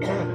Yeah.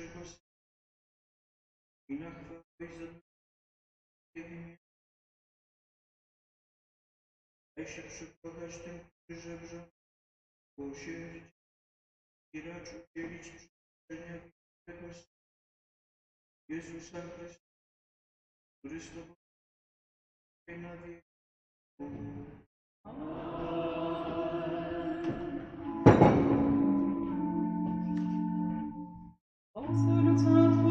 şaşırmaz. Günah faizin evimi Eşek şıkla kaçtım kuşacağım. Bu şehir gira çok geçmiş. Dünya yapmaz. Yüz misafir. Turist olmak. Fena değil. Allah. Absolute.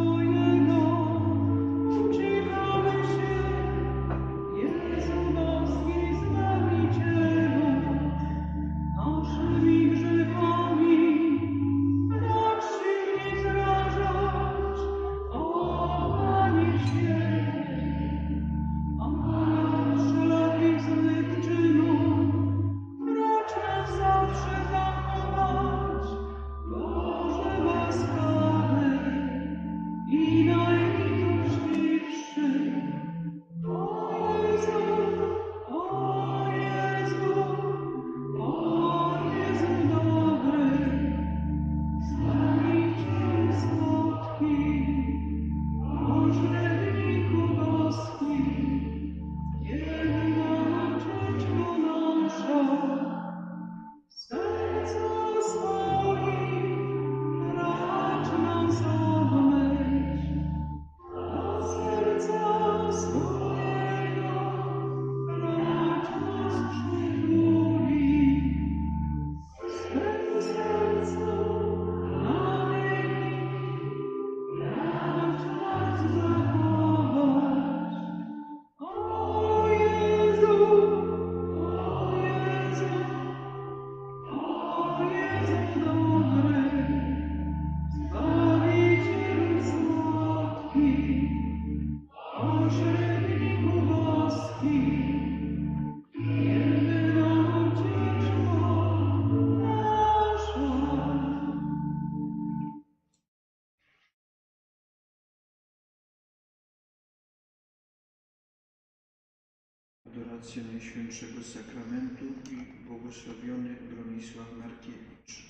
adorację Najświętszego Sakramentu i błogosławiony Bronisław Markiewicz.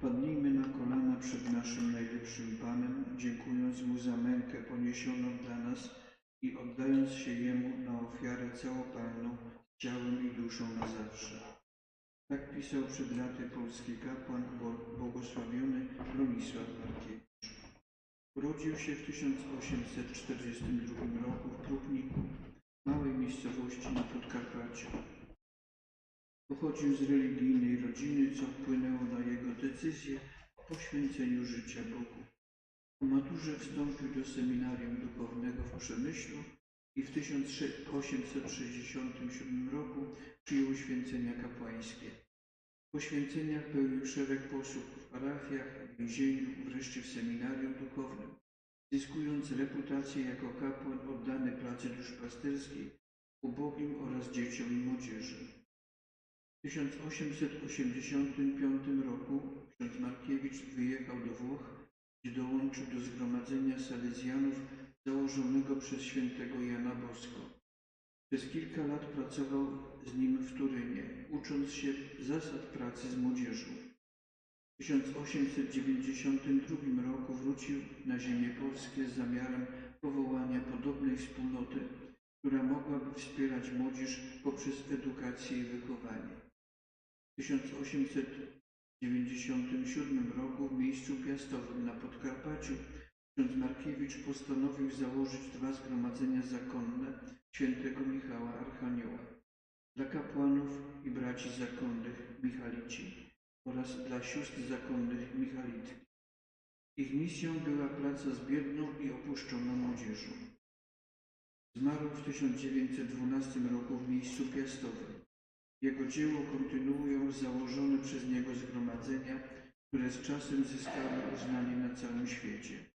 Padnijmy na kolana przed naszym najlepszym Panem, dziękując Mu za mękę poniesioną dla nas i oddając się Jemu na ofiarę całopalną ciałem i duszą na zawsze. Tak pisał przed laty polski kapłan błogosławiony Bronisław Markiewicz. Urodził się w 1842 roku w Prówniku małej miejscowości na Podkarpaciu. Pochodził z religijnej rodziny, co wpłynęło na jego decyzję o poświęceniu życia Bogu. Po maturze wstąpił do seminarium duchownego w Przemyślu i w 1867 roku przyjął święcenia kapłańskie. Poświęcenia pełnił szereg posług w parafiach, w więzieniu, wreszcie w seminarium duchownym zyskując reputację jako kapłan oddany pracy duszpasterskiej, ubogim oraz dzieciom i młodzieży. W 1885 roku ksiądz Markiewicz wyjechał do Włoch, gdzie dołączył do zgromadzenia salezjanów założonego przez świętego Jana Bosko. Przez kilka lat pracował z nim w Turynie, ucząc się zasad pracy z młodzieżą. W 1892 roku wrócił na ziemię polskie z zamiarem powołania podobnej wspólnoty, która mogłaby wspierać młodzież poprzez edukację i wychowanie. W 1897 roku w miejscu piastowym na Podkarpaciu ksiądz Markiewicz postanowił założyć dwa zgromadzenia zakonne świętego Michała Archanioła dla kapłanów i braci zakonnych Michalici oraz dla sióstr zakonnych Michalitki. Ich misją była praca z biedną i opuszczoną młodzieżą. Zmarł w 1912 roku w miejscu piastowym. Jego dzieło kontynuują założone przez niego zgromadzenia, które z czasem zyskały uznanie na całym świecie.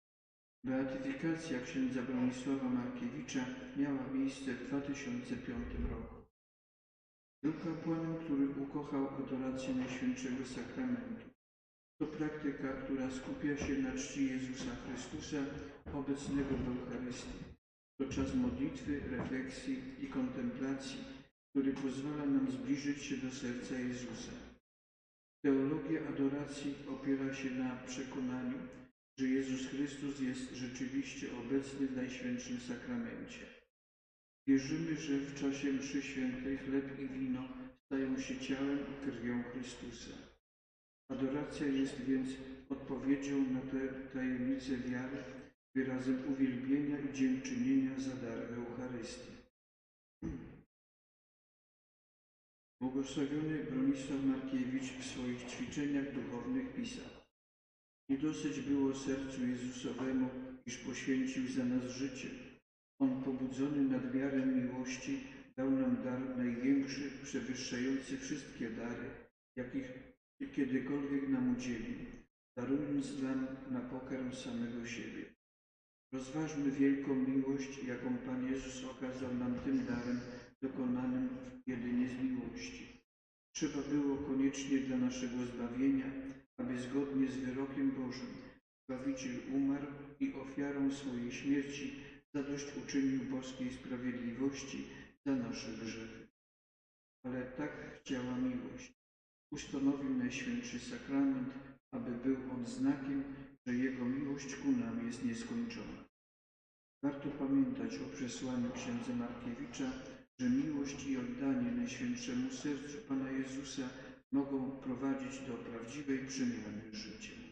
Beatyfikacja księdza Bronisława Markiewicza miała miejsce w 2005 roku. Był kapłanem, który ukochał adorację Najświętszego Sakramentu. To praktyka, która skupia się na czci Jezusa Chrystusa obecnego w Eucharystii. To czas modlitwy, refleksji i kontemplacji, który pozwala nam zbliżyć się do serca Jezusa. Teologia adoracji opiera się na przekonaniu, że Jezus Chrystus jest rzeczywiście obecny w Najświętszym Sakramencie. Wierzymy, że w czasie mszy świętej chleb i wino stają się ciałem i krwią Chrystusa. Adoracja jest więc odpowiedzią na tę tajemnicę wiary, wyrazem uwielbienia i dziękczynienia za dar Eucharystii. Błogosławiony Bronisław Markiewicz w swoich ćwiczeniach duchownych pisał Nie dosyć było sercu Jezusowemu, iż poświęcił za nas życie. On pobudzony nadmiarem miłości dał nam dar największy, przewyższający wszystkie dary, jakich kiedykolwiek nam udzielił, darując nam na pokarm samego siebie. Rozważmy wielką miłość, jaką Pan Jezus okazał nam tym darem dokonanym jedynie z miłości. Trzeba było koniecznie dla naszego zbawienia, aby zgodnie z wyrokiem Bożym Zbawiciel umarł i ofiarą swojej śmierci zadośćuczynił boskiej sprawiedliwości za nasze grzechy. Ale tak chciała miłość. Ustanowił Najświętszy Sakrament, aby był on znakiem, że Jego miłość ku nam jest nieskończona. Warto pamiętać o przesłaniu księdza Markiewicza, że miłość i oddanie Najświętszemu Sercu Pana Jezusa mogą prowadzić do prawdziwej przemiany życia.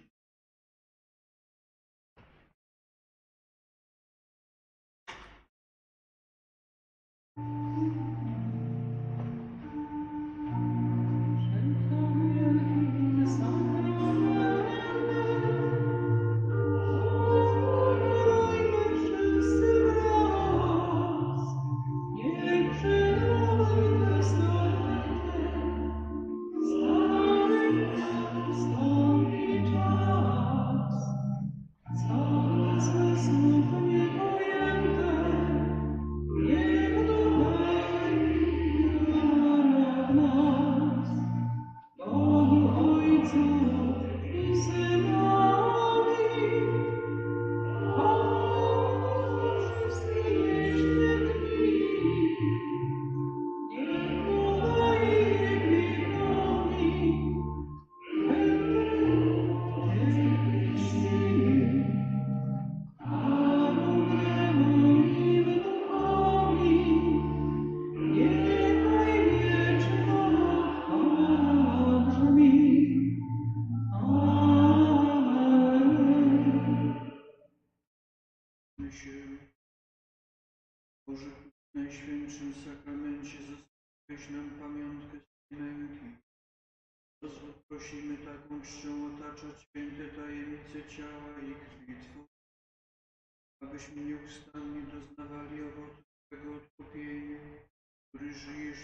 Tajemnice ciała i krwi Twojej, abyśmy nieustannie doznawali owocu Twego odkupienia, który żyjesz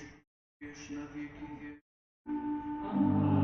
i na wieki wieków.